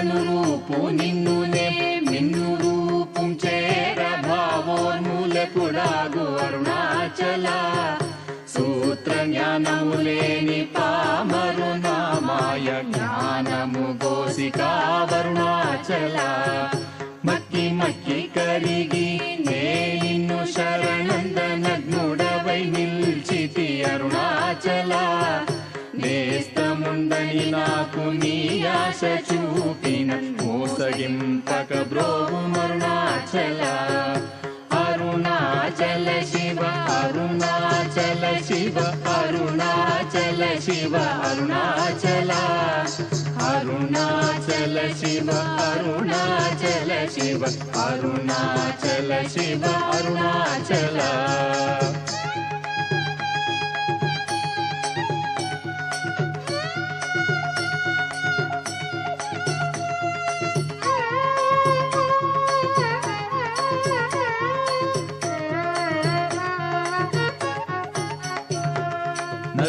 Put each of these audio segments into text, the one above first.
అనురూపు నిన్నునే మిన్ను రూపం చేర భావోన్ములెపుడాగు అరుణాచల. సూత్ర జ్ఞానము లేని పామరు నామాయ జ్ఞానము గోసికా వరుణాచల మక్కి మక్కి కరిగి क ब्ररुणाचला अरुणाचल शिवा अरुणाचल शिव अरुणाचल शिवा अरुणाचला। अरुणाचल शिवा अरुणाचल शिवा अरुणाचल शिवा अरुणाचल।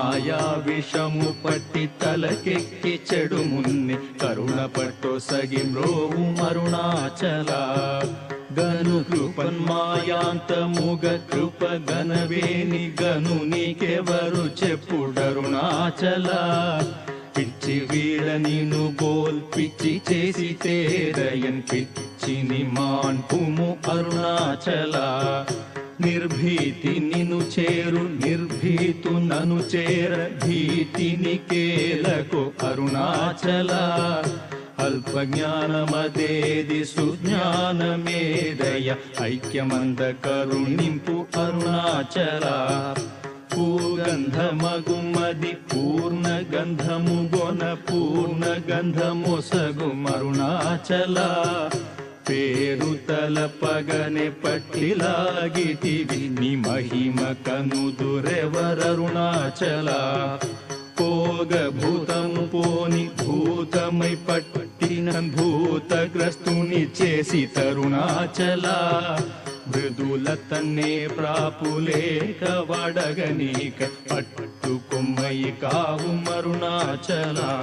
మాయా విషము పట్టి తలకెక్కి చెడు మున్ని కరుణ పట్టు సగి మ్రోవు అరుణాచల గను కృపన్ మాయాంతముగ కృప గనవేని గను నీకెవరు చెప్పుడరుణాచల. పిచ్చి వీడ నిన్ను బోల్ పిచ్చి చేసి తేరయన్ పిచ్చిని మాన్పుము అరుణాచల. నిర్భీతి నిను చేరు నిర్భీతు నను చేర భీతిని కేలకు అరుణాచల అల్ప జ్ఞానమదేది సుజ్ఞానమేదయ ఐక్యమంద కరుణింపు అరుణాచల పూగంధమగుమది పూర్ణ గంధము గొన పూర్ణ గంధము సగు మరుణాచల పేరు తలపగనే పట్టిలాగితివి. నీ మహిమ కనుదురెవరరుణాచల పోగ భూతము పోని భూతమై పట్టిన భూతగ్రస్తుని చేసి తరుణాచల. మృదుల తన్నే ప్రాపులేక వడగనీక. పట్టు కొమ్మయి కావు మరుణాచలా.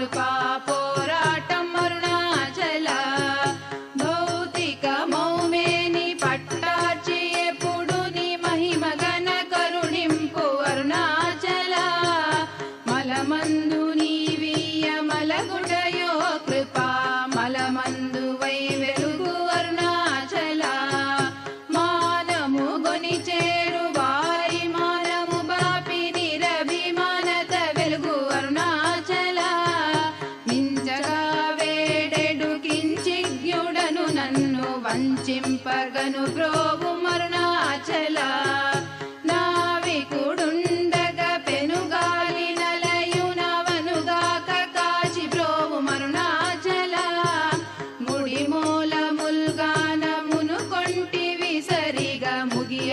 మా కృపా వంచింపగను ప్రోగు మరుణాచల నావికుడుండగ పెనుగాలి నలయునవనుగాక కాచి ప్రోవు మరుణాచల. ముడి మూలముల్గానమును కొంటివి సరిగా ముగియ